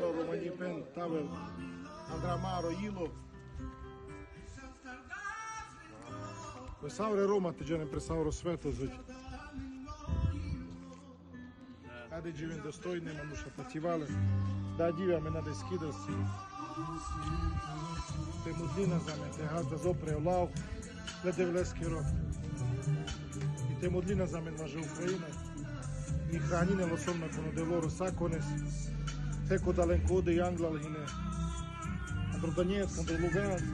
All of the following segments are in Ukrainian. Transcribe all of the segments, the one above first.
Romani Pen, Tavel, Andramaro, Ilo. Писав Рома, ти не писав розсвету звуть. Аде живем достойно, ману ще працювали. Да, дівя мене десь скидався. Те мудліна за мене, те газда зопре лав, леде влески рок. І те мудліна за мене важе Україна. І храніне лосом на коноделоро кодален коди і англал гине. Андро Донецк, Андро Луганськ.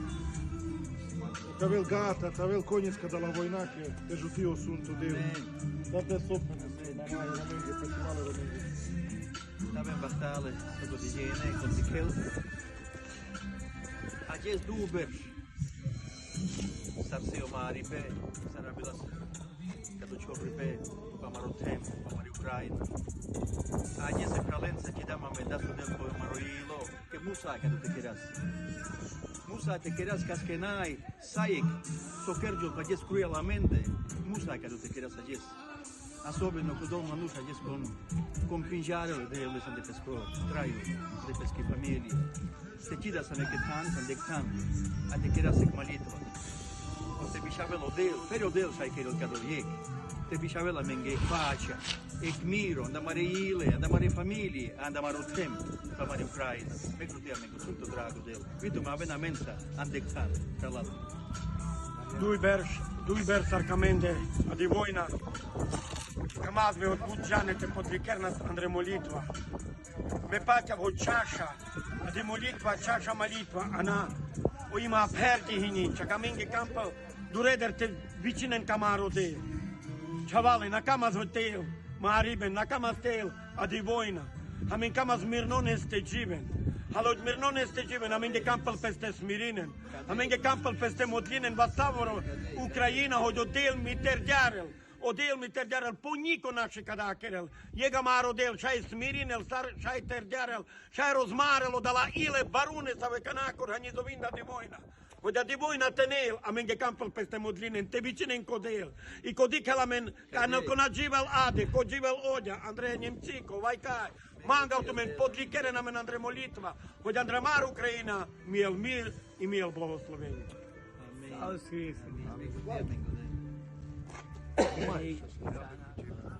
Тавел гата, тавел конецка дала война, ке те жути осунто див. Да те сопне, мамає роминги, працювали роминги. Stavem bastale sotto di gene con di kill. A jes duber. Sarse o mari pe, sarà bilas. Kada čovri pe, pa maro tem, pa mari Ukraina. A jes e pralenza ti dama me da del po maro ilo, che musa kada te kiras. Musa te kiras kaskenai, saik, sokerjo pa jes cruela mente. Musa kada te kiras a jes. Особенно когда он мануша здесь con, con pingiare de le de pesco, traio, de peschi famiglie. Se ti da sane che tan, san de tan, a te kera sek malitva. O te bishavelo del, ferio del sai che il cadoriek. Te bishavela menge pace, e miro, andamare ile, andamare famiglie, andamare tem, andamare Ucraina. Me crute a me tutto drago del. Vitu ma avena mensa, andek tan, kalala. Дуйберш, дуйбер саркаменде, а ди война. Камазме от буджанете под вікерна Андре молитва. Ме патя во чаша, а ди молитва, чаша молитва, ана о има аперти гини, чакаменге кампа, дуредер те вичинен камаро де. Чавали, на камаз хотел, маарибен, на камаз тел, а ди война. Амин камаз мирно не сте живен. Halot mir non este given, amen de campel peste smirinen, amen de campel peste modlinen, vastavoro, Ukrajina, hoď odel mi terďarel, odel mi terďarel, po niko naše kadakerel, jega mar odel, šaj smirinel, šaj terďarel, šaj rozmarelo, dala ile barune sa vekanako organizovinda di vojna. Hoď di vojna tenel, amen de campel peste modlinen, te vicinen kodel, i kodik helamen, kano konađivel ade, kođivel odja, Andreja Njemciko, vajkaj, Мангал мен подлікери на мене Андре молитва, хоч Андремар Україна, міл мір і міл благословення. Хотів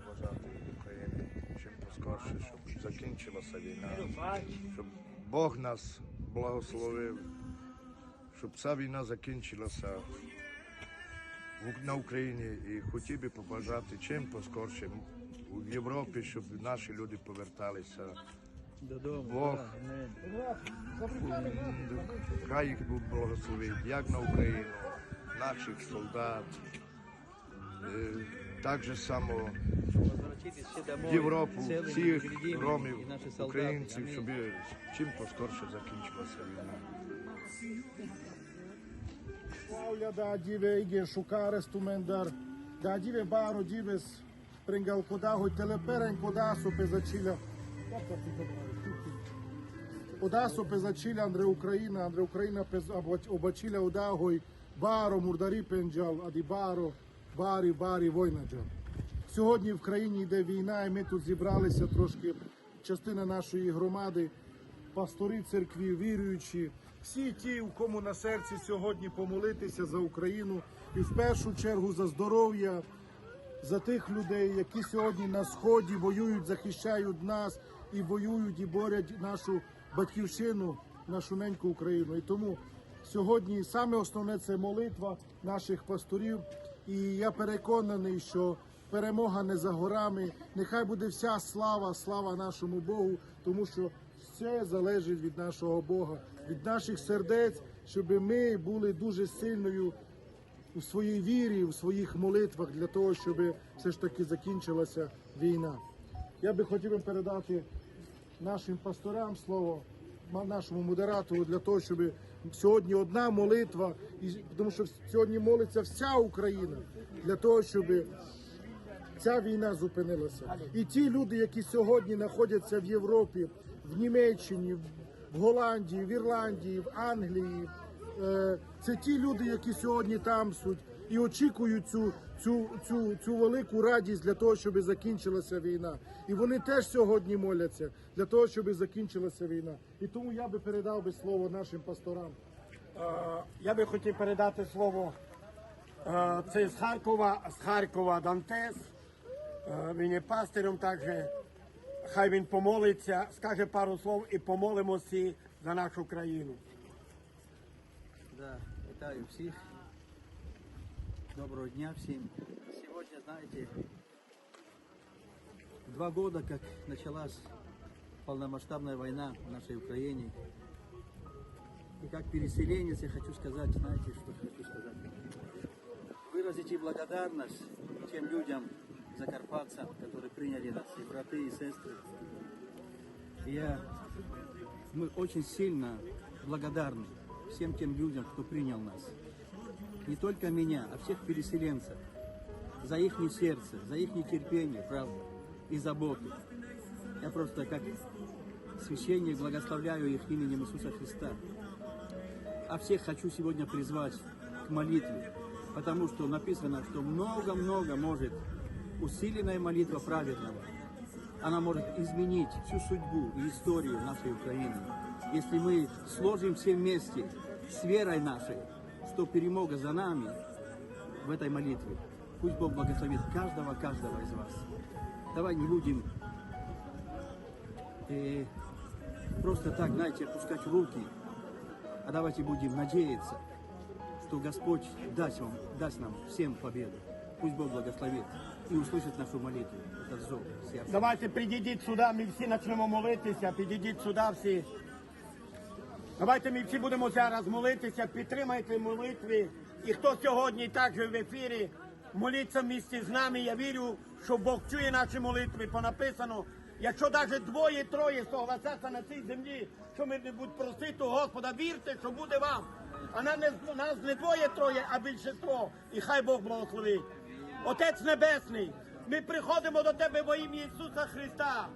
побажати Україні чим поскорше, щоб закінчилася війна, щоб Бог нас благословив, щоб ця війна закінчилася на Україні. І хотів би побажати чим поскорше в Європі, щоб наші люди поверталися. Додому. Бог хай їх благословить, як на Україну, наших солдат. Е, Так же само в Європу, всіх ромів, українців, щоб чим поскорше закінчилася війна. Андре Україна пез обач- обачиля удагой баро мурдарі пенджал, аді баро, барі, барі войнаджал. Сьогодні в країні йде війна, і ми тут зібралися трошки, частина нашої громади, пастори церкві, віруючі, всі ті, у кому на серці сьогодні помолитися за Україну і в першу чергу за здоров'я, за тих людей, які сьогодні на сході воюють, захищають нас і воюють і борять нашу батьківщину, нашу неньку Україну. І тому сьогодні саме основне це молитва наших пасторів. І я переконаний, що перемога не за горами. Нехай буде вся слава, слава нашому Богу, тому що все залежить від нашого Бога, від наших сердець, щоб ми були дуже сильною у своїй вірі, у своїх молитвах для того, щоб все ж таки закінчилася війна. Я би хотів би передати нашим пасторам слово, нашому модератору для того, щоб сьогодні одна молитва, і тому що сьогодні молиться вся Україна для того, щоб ця війна зупинилася. І ті люди, які сьогодні знаходяться в Європі, в Німеччині, в Голландії, в Ірландії, в Англії, е, це ті люди, які сьогодні там суть. і очікують цю, цю, цю, цю велику радість для того, щоб закінчилася війна. І вони теж сьогодні моляться для того, щоб закінчилася війна. І тому я би передав би слово нашим пасторам. Е, Я би хотів передати слово. е, Це з Харкова, з Харкова Дантес. Він є пастирем також. Хай він помолиться, скаже пару слов і помолимося за нашу країну. Да, вітаю всіх. Доброго дня всем. Сегодня, знаете, два года, как началась полномасштабная война в нашей Украине. И как переселенец я хочу сказать, знаете, что хочу сказать? Выразить и благодарность тем людям, закарпатцам, которые приняли нас, и браты, и сестры. Я, мы очень сильно благодарны всем тем людям, кто принял нас. Не только меня, а всех переселенцев. За их сердце, за их терпение, правда, и заботу. Я просто как священник благословляю их именем Иисуса Христа. А всех хочу сегодня призвать к молитве, потому что написано, что много-много может усиленная молитва праведного. Она может изменить всю судьбу и историю нашей Украины. Если мы сложим все вместе с верой нашей, что перемога за нами в этой молитве. Пусть Бог благословит каждого, каждого из вас. Давай не будем э, просто так, знаете, опускать руки, а давайте будем надеяться, что Господь даст, вам, даст нам всем победу. Пусть Бог благословит и услышит нашу молитву. Это зов сердца. Давайте підійдіть сюди, ми всі почнемо молитися, підійдіть сюди всі. Давайте ми всі будемо зараз молитися, підтримайте молитви. І хто сьогодні також в ефірі, моліться в місті з нами. Я вірю, що Бог чує наші молитви. Понаписано, якщо навіть двоє-троє согласяться на цій землі, що ми не будуть просити у Господа, вірте, що буде вам. А нас не, двоє-троє, а більшинство. І хай Бог благословить. Отець Небесний, ми приходимо до Тебе во ім'я Ісуса Христа.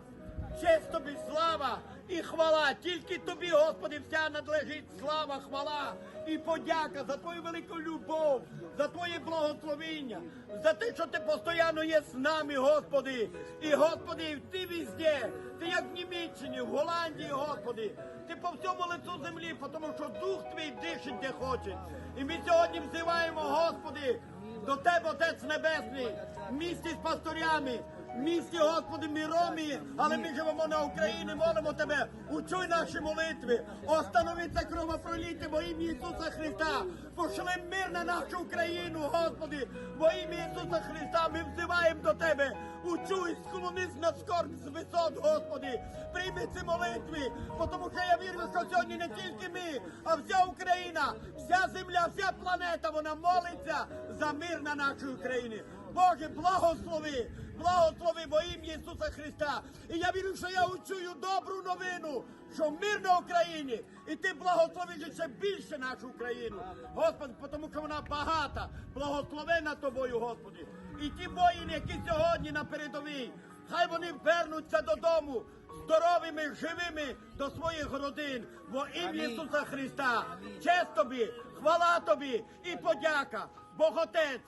Честь тобі слава і хвала. Тільки тобі, Господи, вся надлежить слава, хвала і подяка за твою велику любов, за твоє благословіння, за те, що ти постійно є з нами, Господи. І Господи, ти везде, ти як в Німеччині, в Голландії, Господи. Ти по всьому лицю землі, тому що дух твій дишить де хоче. І ми сьогодні взиваємо, Господи, до Тебе, Отець Небесний, в місті з пасторями, в місті, Господи, міромі, але ми живемо на Україні, молимо Тебе, учуй наші молитви, остановиться кровопроліття во ім'я Ісуса Христа, пошли мир на нашу Україну, Господи, во ім'я Ісуса Христа, ми взиваємо до Тебе, учуй, склонись на скорб з висот, Господи, прийми ці молитви, тому що я вірю, що сьогодні не тільки ми, а вся Україна, вся земля, вся планета, вона молиться за мир на нашій Україні. Боже, благослови, благослови во ім'я Ісуса Христа. І я вірю, що я учую добру новину, що мир на Україні, і ти благословиш ще більше нашу Україну. Господи, тому що вона багата, благословена тобою, Господи. І ті воїни, які сьогодні на передовій, хай вони вернуться додому здоровими, живими до своїх родин во ім'я Ісуса Христа. Честь тобі, хвала тобі і подяка. Бог Отець,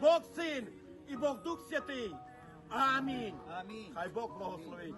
Бог Син і Бог Дух Святий. Амінь. Амінь. Хай Бог благословить.